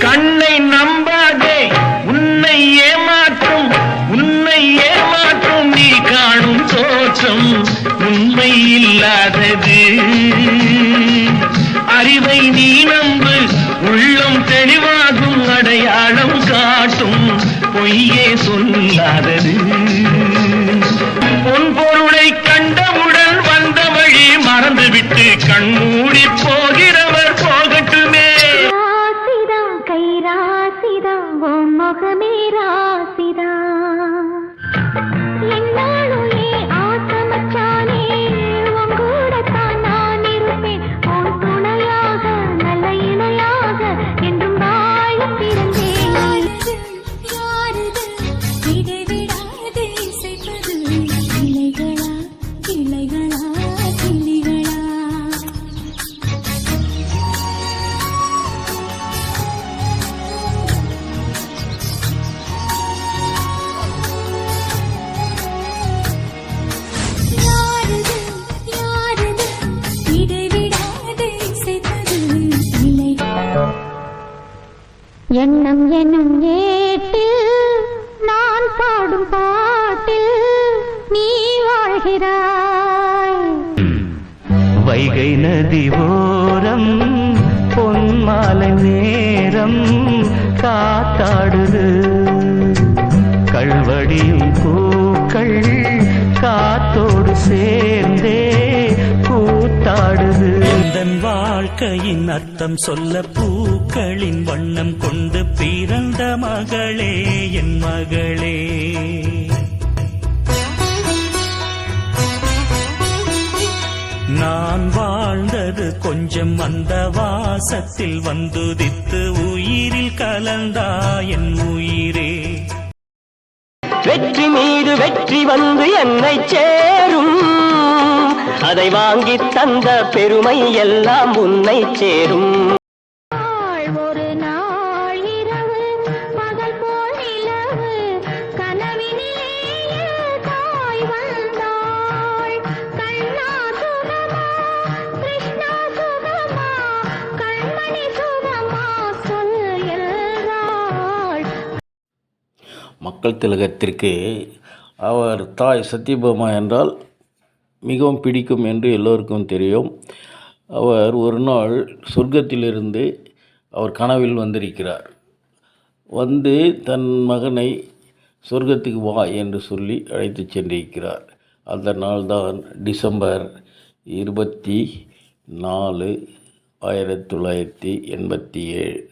கண்ணை நம்பாதே உன்னை ஏமாற்றும் உன்னை ஏமாற்றும் நீ காணும் தோற்றம் உண்மை இல்லாதது. அறிவை நீ தெளிவாகும் அடையாளம் காட்டும் பொய்யே சொல்லாதது. எண்ணம் எனும் ஏட்டில் நான் பாடும் பாட்டில் நீ வாழ்கிறாய். வைகை நதி ஓரம் பொன்மாலை நேரம் காத்தாடுது. கல்வடியும் பூக்கள் காத்தோடு சேர்ந்தே கூத்தாடுது வாழ்க்கையின் அர்த்தம் சொல்ல பூக்களின் வண்ணம் கொண்டு பிறந்த மகளே என் மகளே. நான் வாழ்ந்தது கொஞ்சம் அந்த வாசத்தில் வந்துதித்து உயிரில் கலந்தா என் உயிரே. வெற்றி மீது வெற்றி வந்து என்னை சேரும். அதை வாங்கி தந்த பெருமை எல்லாம் உன்னை சேரும். மக்கள் திலகத்திற்கு அவர் தாய் சத்யபாமா என்றால் மிகவும் பிடிக்கும் என்று எல்லோருக்கும் தெரியும். அவர் ஒரு நாள் சொர்க்கத்திலிருந்து அவர் கனவில் வந்திருக்கிறார். வந்து தன் மகனை சொர்க்கத்துக்கு வா என்று சொல்லி அழைத்து சென்றிருக்கிறார். அந்த நாள்தான் டிசம்பர் இருபத்தி நாலு ஆயிரத்தி தொள்ளாயிரத்தி எண்பத்தி ஏழு.